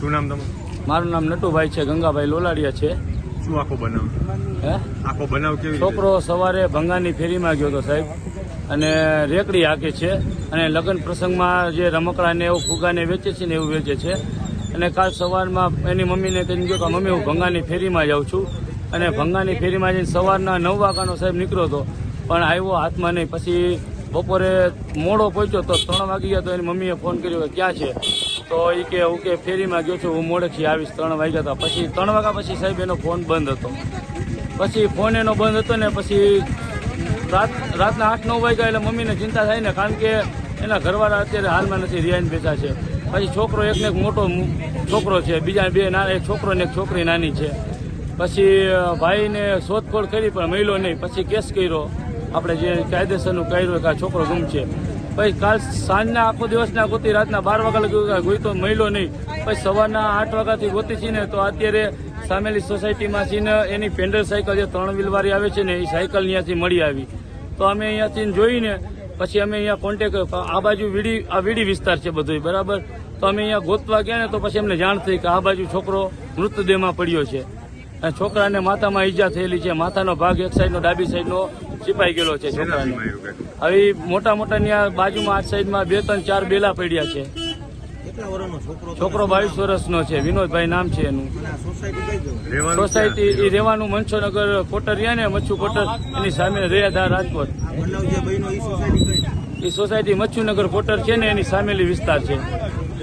શું નામ તમારું? મારું નામ નટુભાઈ છે ગંગાભાઈ લોલાડિયા છે. શું આખો બનાવ? હે? આખો બનાવ કેવી છોકરો સવારે ભંગાની ફેરીમાં ગયો હતો સાહેબ અને રેકડી હાકે છે અને લગ્ન પ્રસંગમાં જે રમકડા ને એવું ફુગાને વેચે છે ને એવું વેચે છે. અને કાલ સવારમાં એની મમ્મીને કહીને ગયો કે મમ્મી હું ભંગાની ફેરીમાં જાઉં છું. અને ભંગાની ફેરીમાં જઈને સવારના નવ વાગ્યાનો સાહેબ નીકળ્યો હતો પણ આવ્યો હાથમાં નહીં. પછી બપોરે મોડો પહોંચ્યો તો ત્રણ વાગી ગયા તો એની મમ્મીએ ફોન કર્યો કે ક્યાં છે? તો એ કે હું કે ફેરીમાં ગયો છું, હું મોડેથી આવીશ ત્રણ વાગ્યા હતા પછી ત્રણ વાગ્યા પછી સાહેબ એનો ફોન બંધ હતો. પછી ફોન એનો બંધ હતો ને પછી રાત, રાતના આઠ, નવ વાગ્યા એટલે મમ્મીને ચિંતા થાય ને, કારણ કે એના ઘરવાળા અત્યારે હાલમાં નથી રિયાઈન બેઠા છે. પછી છોકરો એકને એક મોટો છોકરો છે, બીજા બે નાના, એક છોકરો ને એક છોકરી નાની છે. પછી ભાઈને શોધખોળ કરી પણ મળ્યો નહીં. પછી કેસ કર્યો. આપણે જે કાયદેસરનું કર્યું કે આ છોકરો ગુમ છે પછી કાલ સાંજના આખો દિવસના ગોતી, રાતના બાર વાગ્યા લગી ગઈ તો મળ્યો નહીં. પછી સવારના આઠ વાગ્યાથી ગોતી છે ને, તો અત્યારે સામેલી સોસાયટીમાં છે ને, એની પેન્ડલ સાયકલ જે ત્રણ વ્હીલવાળી આવે છે ને, એ સાયકલ અહીંયાથી મળી આવી. તો અમે અહીંયાથી જોઈને, પછી અમે અહીંયા કોન્ટેક આ બાજુ વીડી, આ વીડી વિસ્તાર છે બધું બરાબર? તો અમે અહીંયા ગોતવા ગયા ને, તો પછી અમને જાણ થઈ કે આ બાજુ છોકરો મૃતદેહમાં પડ્યો છે. અને છોકરાને માથામાં ઈજા થયેલી છે. માથાનો ભાગ એક સાઈડનો ડાબી સાઈડનો છીપાઈ ગયેલો છે છોકરાને. હવે મોટા મોટા ત્યાં બાજુમાં આ સાઈડમાં બે ત્રણ ચાર બેલા પડ્યા છે. છોકરો? છોકરો બાવીસ વર્ષનો છે. વિનોદભાઈ નામ છે એનું. સોસાયટી એ? રહેવાનું મનસોનગર કોટર ને મચ્છુ કોટર એની સામે રહ્યા રાજકોટ. એ સોસાયટી મચ્છુનગર કોટર છે ને એની સામેલી વિસ્તાર છે.